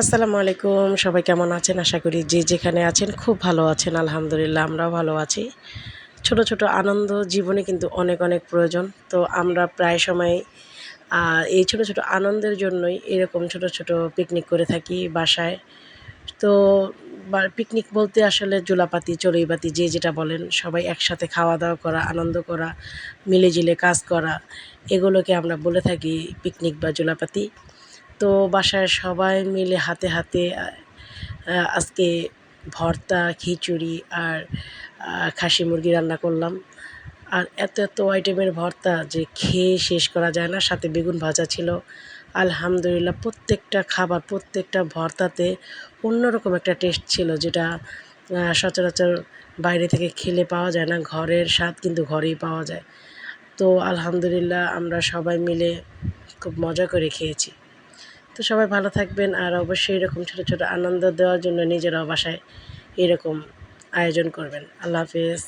আসসালামু আলাইকুম, সবাই কেমন আছেন? আশা করি যে যেখানে আছেন খুব ভালো আছেন, আলহামদুলিল্লাহ আমরাও ভালো আছি। ছোট ছোট আনন্দ জীবনে কিন্তু অনেক অনেক প্রয়োজন। তো আমরা প্রায় সময় এই ছোট ছোট আনন্দের জন্যই এরকম ছোট ছোট পিকনিক করে থাকি বাসায়। তো পিকনিক বলতে আসলে জোলাপাতি চড়ুইবাতি যে যেটা বলেন, সবাই একসাথে খাওয়া দাওয়া করা, আনন্দ করা, মিলেজিলে কাজ করা, এগুলোকে আমরা বলে থাকি পিকনিক বা জোলাপাতি। তো বাসায় সবাই মিলে হাতে হাতে আজকে ভর্তা, খিচুড়ি আর খাসি মুরগি রান্না করলাম। আর এত এত আইটেমের ভর্তা যে খেয়ে শেষ করা যায় না। সাথে বেগুন ভাজা ছিল। আলহামদুলিল্লাহ প্রত্যেকটা খাবার, প্রত্যেকটা ভর্তাতে অন্যরকম একটা টেস্ট ছিল যেটা সচরাচর বাইরে থেকে খেলে পাওয়া যায় না। ঘরের স্বাদ কিন্তু ঘরেই পাওয়া যায়। তো আলহামদুলিল্লাহ আমরা সবাই মিলে খুব মজা করে খেয়েছি। তো সবাই ভালো থাকবেন আর অবশ্যই এরকম ছোটো ছোটো আনন্দ দেওয়ার জন্য নিজেরাও বাসায় এরকম আয়োজন করবেন। আল্লাহ হাফেজ।